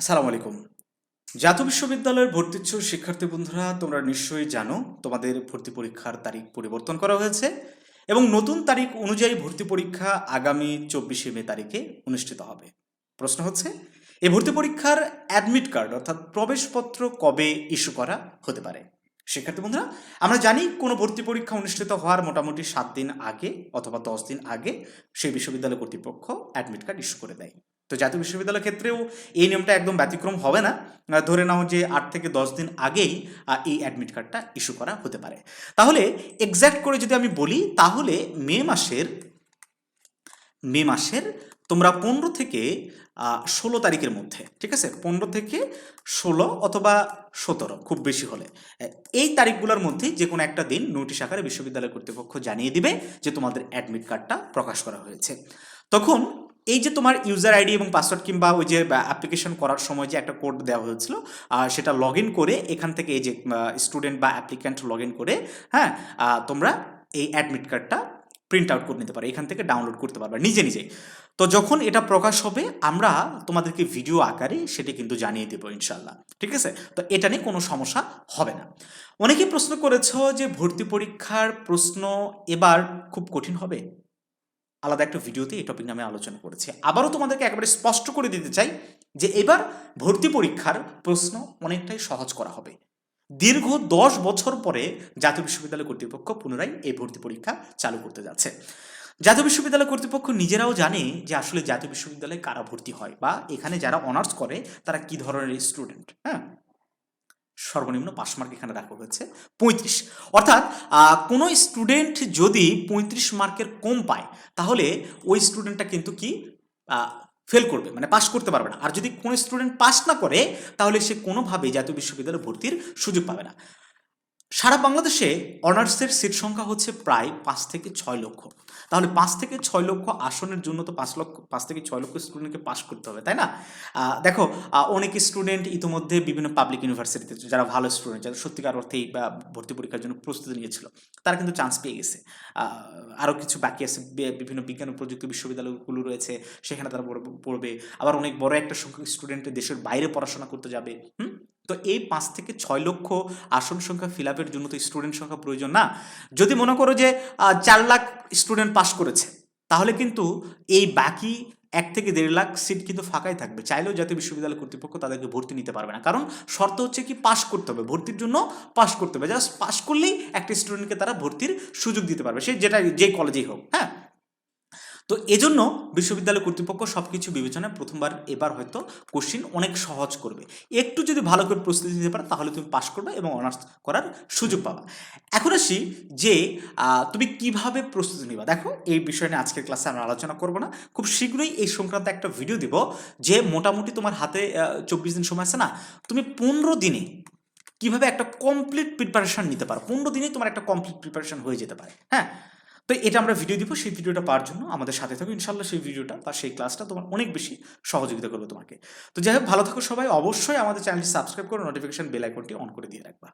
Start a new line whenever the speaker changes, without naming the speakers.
আসসালামু আলাইকুম। জাতীয় বিশ্ববিদ্যালয়ের ভর্তিচ্ছু শিক্ষার্থী বন্ধুরা, তোমরা নিশ্চয়ই জানো, তোমাদের ভর্তি পরীক্ষার তারিখ পরিবর্তন করা হয়েছে এবং নতুন তারিখ অনুযায়ী ভর্তি পরীক্ষা আগামী চব্বিশে মে তারিখে অনুষ্ঠিত হবে। প্রশ্ন হচ্ছে এই ভর্তি পরীক্ষার অ্যাডমিট কার্ড অর্থাৎ প্রবেশপত্র কবে ইস্যু করা হতে পারে? শিক্ষার্থী বন্ধুরা, আমরা জানি কোনো ভর্তি পরীক্ষা অনুষ্ঠিত হওয়ার মোটামুটি সাত দিন আগে অথবা দশ দিন আগে সেই বিশ্ববিদ্যালয় কর্তৃপক্ষ অ্যাডমিট কার্ড ইস্যু করে দেয়। তো জাতীয় বিশ্ববিদ্যালয়ের ক্ষেত্রেও এই নিয়মটা একদম ব্যতিক্রম হবে না। ধরে নাও যে আট থেকে দশ দিন আগেই এই অ্যাডমিট কার্ডটা ইস্যু করা হতে পারে। তাহলে এক্স্যাক্ট করে যদি আমি বলি, তাহলে মে মাসের মে মাসের তোমরা পনেরো থেকে ষোলো তারিখের মধ্যে, ঠিক আছে? পনেরো থেকে ষোলো অথবা সতেরো, খুব বেশি হলে। এই তারিখগুলোর মধ্যে যে কোনো একটা দিন নোটিশ আকারে বিশ্ববিদ্যালয় কর্তৃপক্ষ জানিয়ে দিবে যে তোমাদের অ্যাডমিট কার্ডটা প্রকাশ করা হয়েছে। তখন এই যে তোমার ইউজার আইডি এবং পাসওয়ার্ড কিংবা ওই যে অ্যাপ্লিকেশন করার সময় যে একটা কোড দেওয়া হয়েছিল সেটা লগ ইন করে এখান থেকে এই যে স্টুডেন্ট বা অ্যাপ্লিক্যান্ট লগ ইন করে হ্যাঁ তোমরা এই অ্যাডমিট কার্ডটা প্রিন্ট আউট করে নিতে পারো। এখান থেকে ডাউনলোড করতে পারবে নিজে নিজে। তো যখন এটা প্রকাশ হবে, আমরা তোমাদেরকে ভিডিও আকারে সেটি কিন্তু জানিয়ে দেবো ইনশাল্লাহ ঠিক আছে? তো এটা নিয়ে কোনো সমস্যা হবে না। অনেকেই প্রশ্ন করেছ যে ভর্তি পরীক্ষার প্রশ্ন এবার খুব কঠিন হবে? আলাদা একটা ভিডিওতে এই টপিক নামে আলোচনা করেছি। আবারও তোমাদেরকে একেবারে স্পষ্ট করে দিতে চাই যে এবার ভর্তি পরীক্ষার প্রশ্ন অনেকটাই সহজ করা হবে। দীর্ঘ দশ বছর পরে জাতীয় বিশ্ববিদ্যালয় কর্তৃপক্ষ পুনরায় এই ভর্তি পরীক্ষা চালু করতে যাচ্ছে। জাতীয় বিশ্ববিদ্যালয় কর্তৃপক্ষ নিজেরাও জানে যে আসলে জাতীয় বিশ্ববিদ্যালয়ে কারা ভর্তি হয় বা এখানে যারা অনার্স করে তারা কি ধরনের স্টুডেন্ট হ্যাঁ? সর্বনিম্ন পাশ মার্ক এখানে রাখা হয়েছে, পঁয়ত্রিশ। অর্থাৎ কোনো স্টুডেন্ট যদি পঁয়ত্রিশ মার্কের কম পায়, তাহলে ওই স্টুডেন্টটা কিন্তু কি ফেল করবে মানে পাস করতে পারবে না। আর যদি কোনো স্টুডেন্ট পাস না করে, তাহলে সে কোনোভাবেই জাতীয় বিশ্ববিদ্যালয়ে ভর্তির সুযোগ পাবে না। সারা বাংলাদেশে অনার্সের সিট সংখ্যা হচ্ছে প্রায় পাঁচ থেকে ছয় লক্ষ। তাহলে পাঁচ থেকে ছয় লক্ষ আসনের জন্য তো পাঁচ লক্ষ, পাঁচ থেকে ছয় লক্ষ স্টুডেন্টকে পাস করতে হবে, তাই না? দেখো অনেক স্টুডেন্ট ইতিমধ্যে বিভিন্ন পাবলিক ইউনিভার্সিটিতে যারা ভালো স্টুডেন্ট যারা সত্যিকার অর্থেই ভর্তি পরীক্ষার জন্য প্রস্তুতি নিয়েছিল, তারা কিন্তু চান্স পেয়ে গেছে। আরও কিছু বাকি আছে বিভিন্ন বিজ্ঞান ও প্রযুক্তি বিশ্ববিদ্যালয়গুলো রয়েছে, সেখানে তারা পড়বে। আবার অনেক বড় একটা সংখ্যক স্টুডেন্ট দেশের বাইরে পড়াশোনা করতে যাবে, হুম? তো এই পাঁচ থেকে ছয় লক্ষ আসন সংখ্যা ফিল আপের জন্য তো স্টুডেন্ট সংখ্যা প্রয়োজন না। যদি মনে করো যে চার লাখ স্টুডেন্ট পাস করেছে, তাহলে কিন্তু এই বাকি এক থেকে দেড় লাখ সিট কিন্তু ফাঁকাই থাকবে। চাইলেও জাতীয় বিশ্ববিদ্যালয় কর্তৃপক্ষ তাদেরকে ভর্তি নিতে পারবে না। কারণ শর্ত হচ্ছে কি পাস করতে হবে। ভর্তির জন্য পাস করতে হবে। জাস্ট পাস করলেই একটা স্টুডেন্টকে তারা ভর্তির সুযোগ দিতে পারবে। সে যেটা যে কলেজেই হোক হ্যাঁ? তো এজন্য বিশ্ববিদ্যালয় কর্তৃপক্ষ সব কিছু বিবেচনায় প্রথমবার, এবার হয়তো কোশ্চিন অনেক সহজ করবে। একটু যদি ভালো করে প্রস্তুতি নিতে পারো, তাহলে তুমি পাশ করবে এবং অনার্স করার সুযোগ পাবা। এখন আসি যে তুমি কীভাবে প্রস্তুতি নিবা? দেখো, এই বিষয় নিয়ে আজকের ক্লাসে আমরা আলোচনা করব না। খুব শীঘ্রই এই সংক্রান্ত একটা ভিডিও দিব যে মোটামুটি তোমার হাতে চব্বিশ দিন সময় আছে না? তুমি পনেরো দিনে কীভাবে একটা কমপ্লিট প্রিপারেশন নিতে পারো? পনেরো দিনে তোমার একটা কমপ্লিট প্রিপারেশন হয়ে যেতে পারে। হ্যাঁ? তো এটা আমরা ভিডিও দিব, সেই ভিডিওটা পাওয়ার জন্য আমাদের সাথে থাকো। ইনশাল্লাহ সেই ভিডিওটা বা সেই ক্লাসটা তোমার অনেক বেশি সহযোগিতা করবে তোমাকে। তো যাই হোক, ভালো থাকো সবাই। অবশ্যই আমাদের চ্যানেলটি সাবস্ক্রাইব করে নোটিফিকেশন বেল আইকনটি অন করে দিয়ে রাখবা।